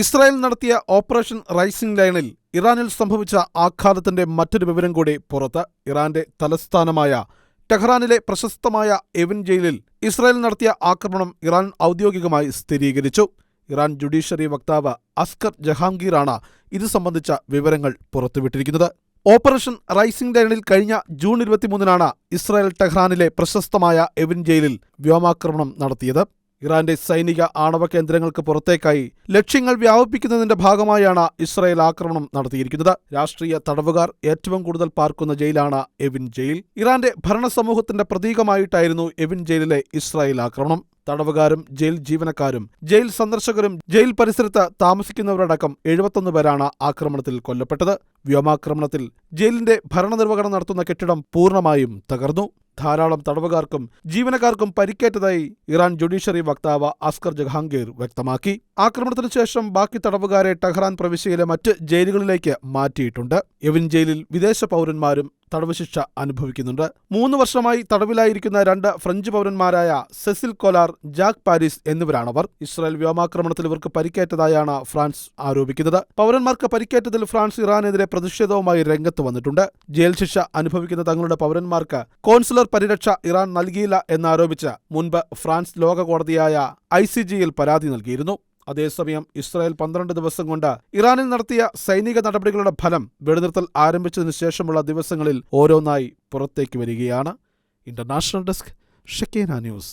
Israel നടത്തിയ operation rising ലൈനിൽ ഇറാനിൽ സംഭവിച്ച ആഘാതത്തിന്റെ മറ്റൊരു വിവരം കൂടി പുറത്ത്. ഇറാന്റെ തലസ്ഥാനമായ ടെഹ്റാനിലെ പ്രശസ്തമായ എവിൻ ജയിലിൽ ഇസ്രായേൽ നടത്തിയ ആക്രമണം ഇറാൻ ഔദ്യോഗികമായി സ്ഥിരീകരിച്ചു. ഇറാൻ ജുഡീഷ്യറി വക്താവ് അസ്കർ ജഹാംഗീറാണ് ഇത് സംബന്ധിച്ച വിവരങ്ങൾ പുറത്തുവിട്ടിരിക്കുന്നത്. ഓപ്പറേഷൻ റൈസിംഗ് ലൈനിൽ കഴിഞ്ഞ ജൂൺ ഇരുപത്തിമൂന്നിനാണ് ഇസ്രായേൽ ടെഹ്റാനിലെ പ്രശസ്തമായ എവിൻ ജയിലിൽ വ്യോമാക്രമണം നടത്തിയത്. ഇറാന്റെ സൈനിക ആണവ കേന്ദ്രങ്ങൾക്ക് പുറത്തേക്കായി ലക്ഷ്യങ്ങൾ വ്യാപിപ്പിക്കുന്നതിന്റെ ഭാഗമായാണ് ഇസ്രായേൽ ആക്രമണം നടത്തിയിരിക്കുന്നത്. രാഷ്ട്രീയ തടവുകാർ ഏറ്റവും കൂടുതൽ പാർക്കുന്ന ജയിലാണ് എവിൻ ജയിൽ. ഇറാന്റെ ഭരണസമൂഹത്തിന്റെ പ്രതീകമായിട്ടായിരുന്നു എവിൻ ജയിലിലെ ഇസ്രായേൽ ആക്രമണം. തടവുകാരും ജയിൽ ജീവനക്കാരും ജയിൽ സന്ദർശകരും ജയിൽ പരിസരത്ത് താമസിക്കുന്നവരടക്കം എഴുപത്തൊന്ന് പേരാണ് ആക്രമണത്തിൽ കൊല്ലപ്പെട്ടത്. വ്യോമാക്രമണത്തിൽ ജയിലിന്റെ ഭരണനിർവഹണം നടത്തുന്ന കെട്ടിടം പൂർണമായും തകർന്നു. ധാരാളം തടവുകാർക്കും ജീവനക്കാർക്കും പരിക്കേറ്റതായി ഇറാൻ ജുഡീഷ്യറി വക്താവ് അസ്കർ ജഹാംഗീർ വ്യക്തമാക്കി. ആക്രമണത്തിന് ശേഷം ബാക്കി തടവുകാരെ ടെഹ്റാൻ പ്രവിശ്യയിലെ മറ്റ് ജയിലുകളിലേക്ക് മാറ്റിയിട്ടുണ്ട്. എവിൻ ജയിലിൽ വിദേശ പൗരന്മാരും തടവ് ശിക്ഷ അനുഭവിക്കുന്നുണ്ട്. മൂന്ന് വർഷമായി തടവിലായിരിക്കുന്ന രണ്ട് ഫ്രഞ്ച് പൗരന്മാരായ സെസിൽ കൊലാർ ജാക്ക് പാരീസ് എന്നിവരാണവർ. ഇസ്രായേൽ വ്യോമാക്രമണത്തിൽ ഇവർക്ക് പരിക്കേറ്റതായാണ് ഫ്രാൻസ് ആരോപിക്കുന്നത്. പൗരന്മാർക്ക് പരിക്കേറ്റതിൽ ഫ്രാൻസ് ഇറാനെതിരെ പ്രതിഷേധവുമായി രംഗത്ത് വന്നിട്ടുണ്ട്. ജയിൽ ശിക്ഷ അനുഭവിക്കുന്ന തങ്ങളുടെ പൗരന്മാർക്ക് കോൺസുലർ പരിരക്ഷ ഇറാൻ നൽകിയില്ല എന്നാരോപിച്ച് മുൻപ് ഫ്രാൻസ് ലോക കോടതിയായ ഐ പരാതി നൽകിയിരുന്നു. അതേസമയം ഇസ്രായേൽ പന്ത്രണ്ട് ദിവസം കൊണ്ട് ഇറാനിൽ നടത്തിയ സൈനിക നടപടികളുടെ ഫലം വെടിനിർത്തൽ ആരംഭിച്ചതിനു ശേഷമുള്ള ദിവസങ്ങളിൽ ഓരോന്നായി പുറത്തേക്ക് വരികയാണ്. International desk Shakeena news.